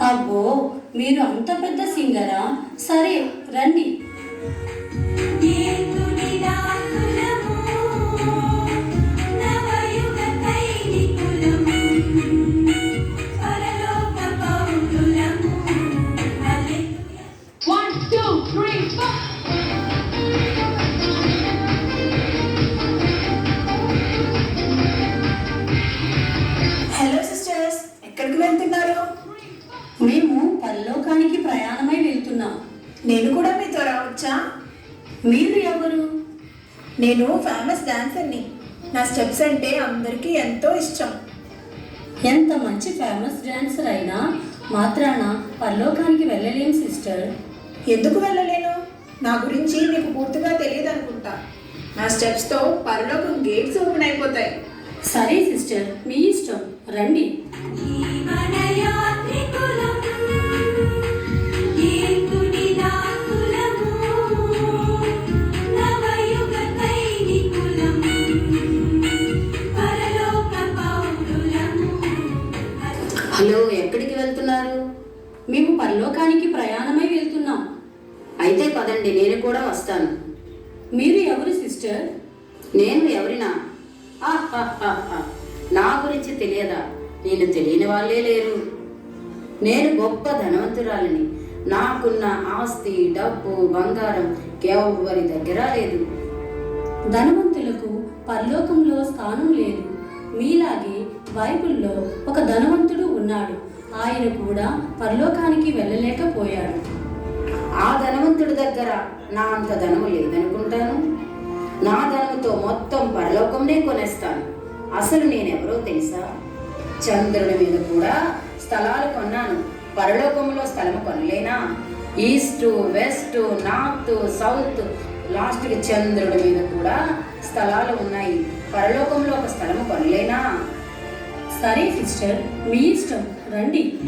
అబ్బో మీరు అంత పెద్ద సింగరా? సరే రండి. నేను ఫేమస్ డాన్సర్ని నా. స్టెప్స్ అంటే అందరికీ ఎంతో ఇష్టం. ఎంత మంచి ఫేమస్ డాన్సర్ అయినా మాత్రాన పరలోకానికి వెళ్ళలేం సిస్టర్ ఎందుకు వెళ్ళలేను? నా గురించి మీకు పూర్తిగా తెలియదు అనుకుంటా. నా స్టెప్స్తో పరలోకం గేట్స్ ఓపెన్ అయిపోతాయి. సరే సిస్టర్ మీ ఇష్టం. రండి. సిస్టర్? నేను ఎవరినా. నా గురించి తెలియదా? నేను తెలియని వాళ్ళే లేరు. నేను గొప్ప ధనవంతురాలిని. నాకున్న ఆస్తి డబ్బు బంగారం ఎవరి దగ్గర లేదు. ధనవంతులకు పరలోకంలో స్థానం లేదు. మీలాగే బైబిల్లో ఒక ధనవంతుడు ఉన్నాడు. ఆయన కూడా పరలోకానికి వెళ్ళలేకపోయాడు. ఆ ధనవంతుడి దగ్గర నా అంత ధనము లేదనుకుంటాను. నా ధనముతో మొత్తం పరలోకంనే కొనేస్తాను. అసలు నేనెవరో తెలుసా? చంద్రుడి మీద కూడా స్థలాలు కొన్నాను. పరలోకంలో స్థలం కొనలేనా? ఈస్ట్ వెస్ట్ నార్త్ సౌత్ లాస్ట్కి చంద్రుడి మీద కూడా స్థలాలు ఉన్నాయి. పరలోకంలో ఒక స్థలం కొనలేనా? సరే సిస్టర్ మీ ఇష్టం. రండి.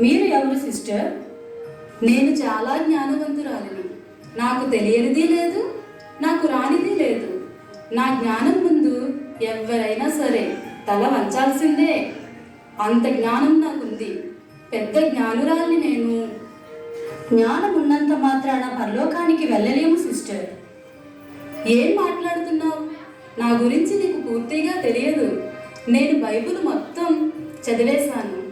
మీరు ఎవరు సిస్టర్? నేను చాలా జ్ఞానవంతురాలిని. నాకు తెలియనిది లేదు నాకు రానిది లేదు. నా జ్ఞానం ముందు ఎవరైనా సరే తల వంచాల్సిందే. అంత జ్ఞానం నాకుంది. పెద్ద జ్ఞానురాల్ని నేను. జ్ఞానం ఉన్నంత మాత్రాన పరలోకానికి వెళ్ళలేము సిస్టర్. ఏం మాట్లాడుతున్నావు? నా గురించి నీకు పూర్తిగా తెలియదు. నేను బైబిల్ మొత్తం చదివేశాను.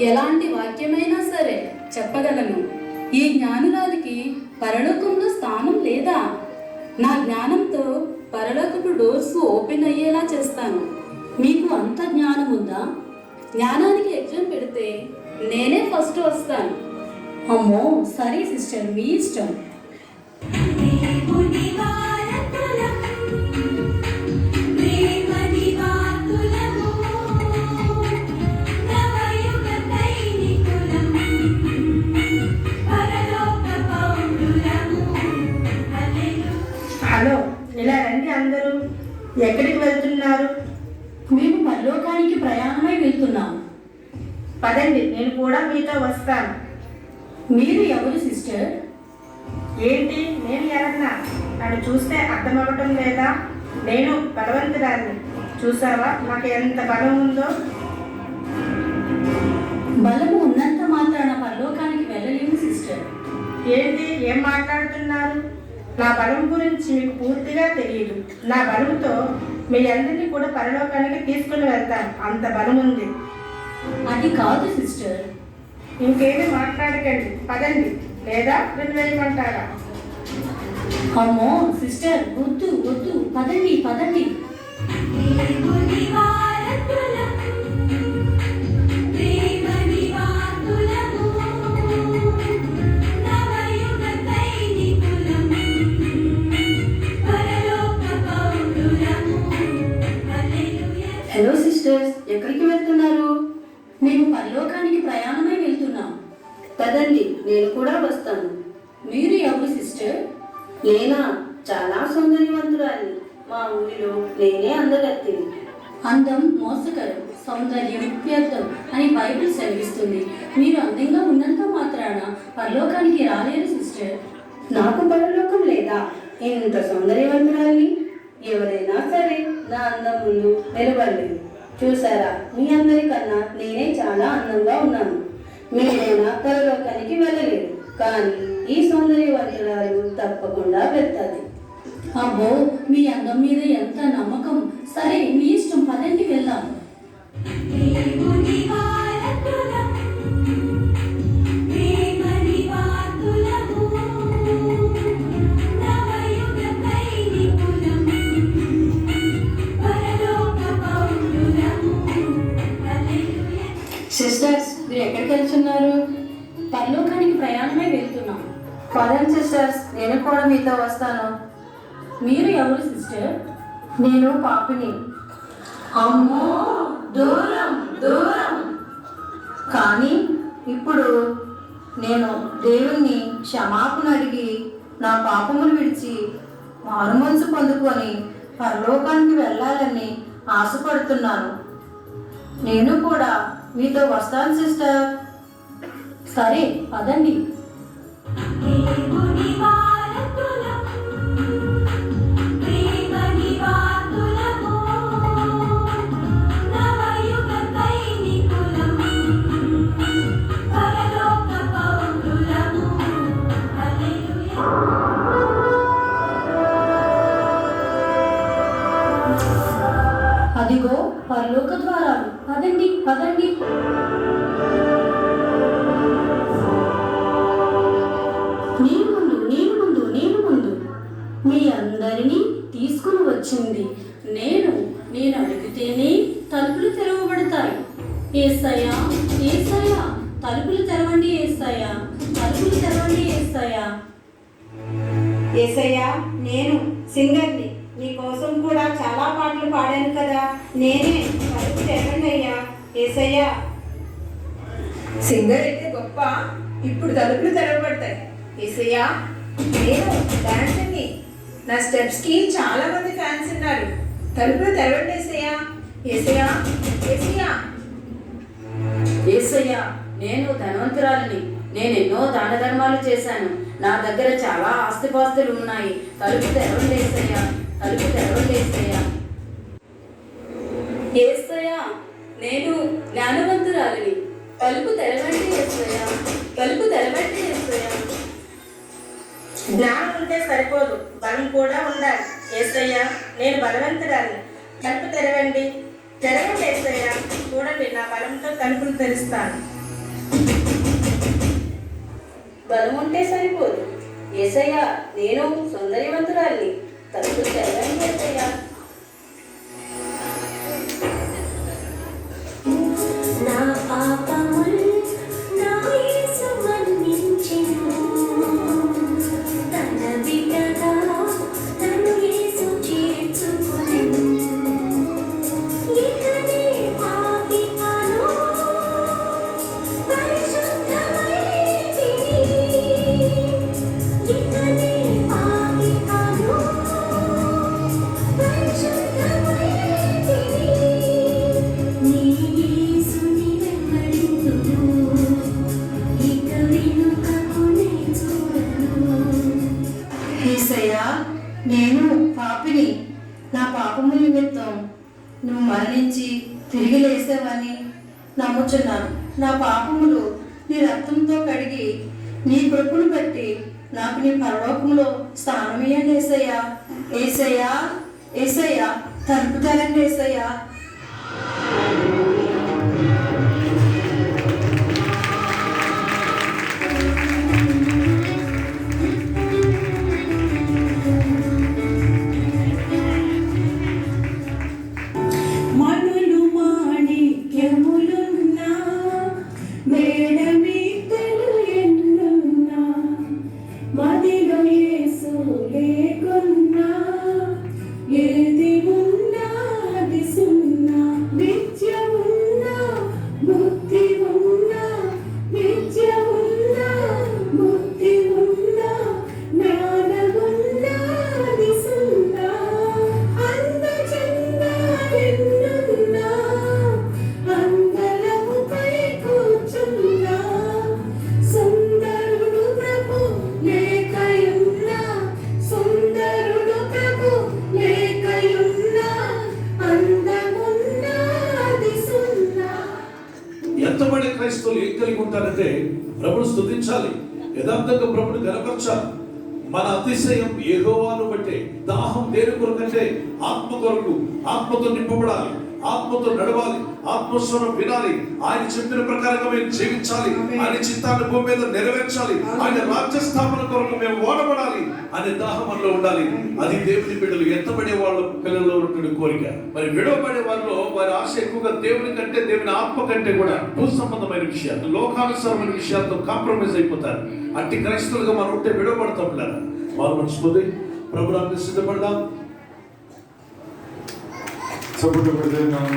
ఎలాంటి వాక్యమైనా సరే చెప్పగలను. ఈ జ్ఞానురాలికి పరలోకంలో స్థానం లేదా? నా జ్ఞానంతో పరలోకపు డోర్స్ ఓపెన్ అయ్యేలా చేస్తాను. మీకు అంత జ్ఞానం ఉందా? జ్ఞానానికి ఎగ్జామ్ పెడితే నేనే ఫస్ట్ వస్తాను. అమ్మో సరే సిస్టర్ మీ ఇష్టం. ఎక్కడికి వెళ్తున్నారు? మేము పరలోకానికి ప్రయాణమై వెళ్తున్నాం పదండి నేను కూడా మీతో వస్తాను. మీరు ఎవరు సిస్టర్? ఏంటి? నేను ఎవరన్నా నన్ను చూస్తే అర్థం అవ్వటం లేదా? నేను బలవంతురాన్ని చూసావా? నాకు ఎంత బలం ఉందో? బలము ఉన్నంత నా బలం గురించి మీకు పూర్తిగా తెలియదు. నా బలంతో మీ అందరినీ కూడా పరలోకానికి తీసుకుని వెళ్తాను. అంత బలం ఉంది అది కాదు సిస్టర్. ఇంకేమీ మాట్లాడకండి. పదండి. లేదా రెండు వేయమంటారా అమ్మో సిస్టర్ వద్దు వద్దు. పదండి పదండి. సిస్టర్స్ ఎక్కడికి వెళ్తున్నారు? మేము పరలోకానికి ప్రయాణమై వెళ్తున్నాం. పదండి నేను కూడా వస్తాను. మీరు నేనా? చాలా సౌందర్యవంతురాలి. మా ఊరిలో నేనే అందగత్తిని. అందం మోసకరం సౌందర్యం వ్యర్థం అని బైబిల్ సెలవిస్తుంది. మీరు అందంగా ఉన్నంత మాత్రాన పరలోకానికి రాలేరు సిస్టర్. నాకు పరలోకం లేదా? ఇంత సౌందర్యవంతురాలి ఎవరైనా సరే నా అందం ముందు నిలబడలేదు. చూసారా మీ అందరికన్నా నేనే చాలా అందంగా ఉన్నాను. మీరైనా పరలోకానికి వెళ్ళలేదు. కానీ ఈ సౌందర్యవంతురాలు తప్పకుండా వెళ్తాది. అబ్బో మీ అందం మీద ఎంత నమ్మకం. సరే మీ ఇష్టం పదండి వెళ్దాం. సిస్టర్స్ మీరు ఎక్కడికి వెళ్తున్నారు? పరలోకానికి ప్రయాణమే వెళ్తున్నాం. పదం సిస్టర్స్ నేను కూడా మీతో వస్తాను. మీరు ఎవరు సిస్టర్? నేను పాపిని. అమ్మో దూరం దూరం. కానీ ఇప్పుడు నేను దేవుణ్ణి క్షమాపణ అడిగి నా పాపములు విడిచి మారుమనసు పొందుకొని పరలోకానికి వెళ్ళాలని ఆశపడుతున్నాను. నేను కూడా మీతో వస్తాను సిస్టర్. సరే పదండి. అందరినీ తీసుకుని వచ్చింది. నేను నేను అడిగితేనే తలుపులు తెరవబడతాయి. ఏసయ్యా ఏసయ్యా తలుపులు తెరవండి ఏసయ్యా తలుపులు తెరవండి ఏసయ్యా. ఏసయ్యా నేను సింగర్ని. నీ కోసం కూడా చాలా పాటలు పాడాను కదా. నేనే తలుపు తెరవండి అయ్యా. ఏసయ్యా. సింగర్ అయితే గొప్ప. ఇప్పుడు తలుపులు తెరవబడతాయి. ఏసయ్యా నేను డాన్సర్ని నా స్టెప్స్కి చాలా మంది ఫ్యాన్స్ ఉన్నారు. తలుపులు తెరవండి ఏసయ్యా. ఏసయ్యా ఏసయ్యా. ఏసయ్యా నేను ధనవంతురాలిని. నేను ఎన్నో దాన ధర్మాలు చేశాను. నా దగ్గర చాలా ఆస్తిపాస్తులు ఉన్నాయి. తలుపు తెరవండి ఏసయ్యా. తలుపు తెరవండి ఏసయ్యా. ఏసయ్యా నేను జ్ఞానవంతురాలిని. తలుపు తెరవండి ఏసయ్యా. తలుపు తెరవండి జ్ఞానం ఉంటే సరిపోదు. బలం కూడా ఉండాలి. ఏసయ్యా నేను బలవంతురాలి తలుపు తెరవండి. తెరవండి ఏసయ్యా. చూడండి నా బలంతో తలుపులు తెరుస్తాను. బలం ఉంటే సరిపోదు. ఏసయ్యా నేను సౌందర్యవంతురాలిని. తలుపులు తెరవండి ఏసయ్యా. నేను పాపిని. నా పాపము నిమిత్తం నువ్వు మరణించి తిరిగి లేసావని నమ్ముచున్నాను. నా పాపములు నీ రక్తంతో కడిగి నీ కృపను బట్టి నాకు నీ పరలోకంలో స్థానమియండి ఏసయ్యా. ఏసయ్యా ఏసయ్యా. తలుపు తెరండి ఏసయ్యా. మదిలో యేసు లేకున్నా ఏది చెప్పాడంటే ప్రభుని స్థుతించాలి యథార్థంగా ప్రభుని గనపరచాలి. మన అతిశయం ఏహోవాను బట్టే దాహం దేని కొరకంటే ఆత్మ కొరకు ఆత్మతో నింపబడాలి. ఆత్మతో నడవాలి ఆత్మస్వరం వినాలి. ఆయన చెప్పిన ప్రకారంగా మేము జీవించాలి. ఆయన చిత్తాన్ని భూమి మీద నెరవేర్చాలి. ఆయన రాజ్య స్థాపన కొరకు మేము ఓడబడాలి అనే దాహం మనలో ఉండాలి. అది దేవుని బిడ్డలు ఎత్తబడే వాళ్ళ పిల్లల్లో ఉన్నటువంటి కోరిక. మరి విడవబడే వాళ్ళలో వారి ఆశ ఎక్కువగా దేవుని కంటే దేవుని ఆత్మ కంటే కూడా భూ సంబంధమైన విషయాలు లోకానుసారమైన విషయాలతో కాంప్రమైజ్ అయిపోతారు. అట్టి క్రైస్తవులుగా మనం ఉంటే విడవబడతాం పిల్లలు వాళ్ళు మనసుపోతే ప్రభుత్వాన్ని సిద్ధపడదాం. చప్పట్లు పెడితే మనం